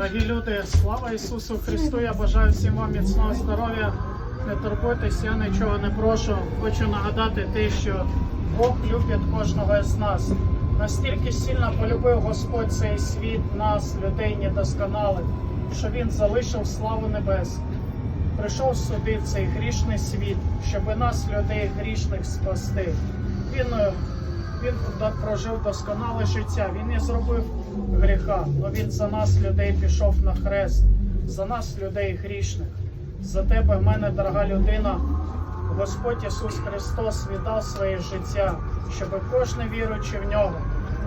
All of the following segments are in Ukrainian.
Дорогі люди, слава Ісусу Христу! Я бажаю всім вам міцного здоров'я. Не турбуйтесь, я нічого не прошу. Хочу нагадати те, що Бог любить кожного з нас. Настільки сильно полюбив Господь цей світ, нас, людей недосконалих, що Він залишив славу небес. Прийшов сюди в цей грішний світ, щоб нас, людей грішних, спасти. Він е, він до- прожив досконале життя. Він не зробив гріха, але він за нас, людей, пішов на хрест, за нас, людей грішних. За тебе, в мене, дорога людина, Господь Ісус Христос віддав своє життя, щоб кожен віруючи в нього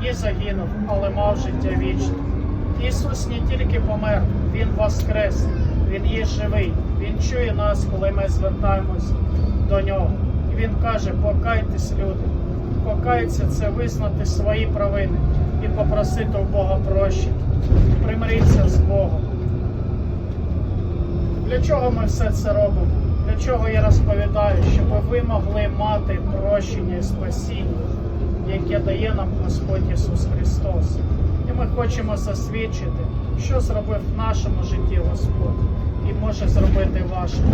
не загинув, але мав життя вічне. Ісус не тільки помер, Він воскрес, Він є живий, Він чує нас, коли ми звертаємось до нього. І Він каже: покайтесь, люди. Покаятися це визнати свої провини і попросити у Бога прощення. Примиритися з Богом. Для чого ми все це робимо? Для чого я розповідаю, щоб ви могли мати прощення і спасіння, яке дає нам Господь Ісус Христос. І ми хочемо засвідчити, що зробив в нашому житті Господь і може зробити в вашому.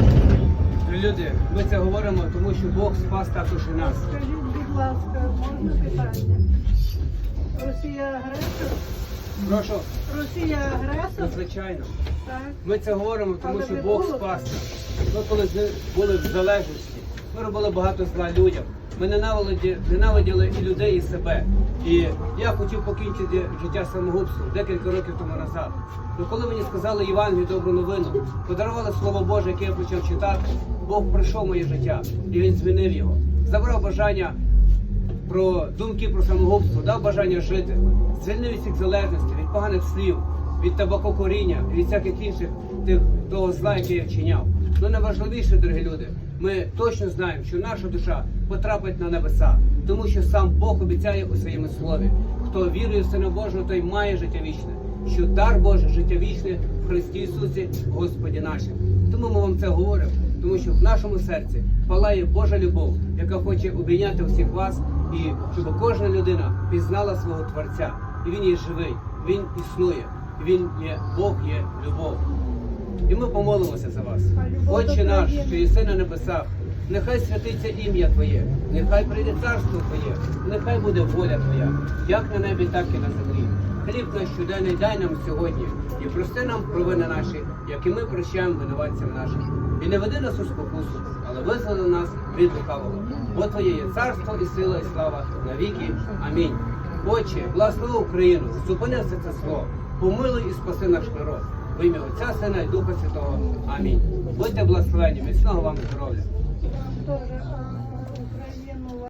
Люди, ми це говоримо, тому що Бог спас також і нас. Скажіть, будь ласка, питання? Росія агресор? Прошу, Росія агресор? звичайно. Так. Ми це говоримо, тому Але що Бог були? спас нас. Ми коли з- були в залежності, ми робили багато зла людям. Ми ненавиділи, ненавиділи і людей, і себе. І я хотів покінчити життя самогубством декілька років тому назад. Ну коли мені сказали Євангелію добру новину, подарували Слово Боже, яке я почав читати, Бог прийшов в моє життя і він змінив його. Забрав бажання про думки про самогубство, дав бажання жити, звільнив від всіх залежностей, від поганих слів, від табакокоріння, від всяких інших тих того зла, яке я вчиняв. Ну найважливіше, дорогі люди, ми точно знаємо, що наша душа потрапить на небеса, тому що сам Бог обіцяє у своєму слові. Хто вірує в Сина Божого, той має життя вічне. Що дар Божий життя вічне в Христі Ісусі, Господі нашим. Тому ми вам це говоримо, тому що в нашому серці палає Божа любов, яка хоче обійняти всіх вас, і щоб кожна людина пізнала свого Творця. І він є живий, він існує, він є Бог, є любов. І ми помолимося за вас. Отче наш, що єси на небесах, нехай святиться ім'я Твоє, нехай прийде царство Твоє, нехай буде воля Твоя, як на небі, так і на землі. Хліб наш щоденний дай нам сьогодні, і прости нам провини наші, як і ми прощаємо винуватцям нашим. І не веди нас у спокусу, але визволи нас від лукавого. Бо Твоє є царство і сила, і слава навіки. Амінь. Отче, благослови Україну, зупини все це зло, помилуй і спаси наш народ. В ім'я Отця, Сина і Духа Святого. Амінь. Будьте благословені, міцного вам здоров'я.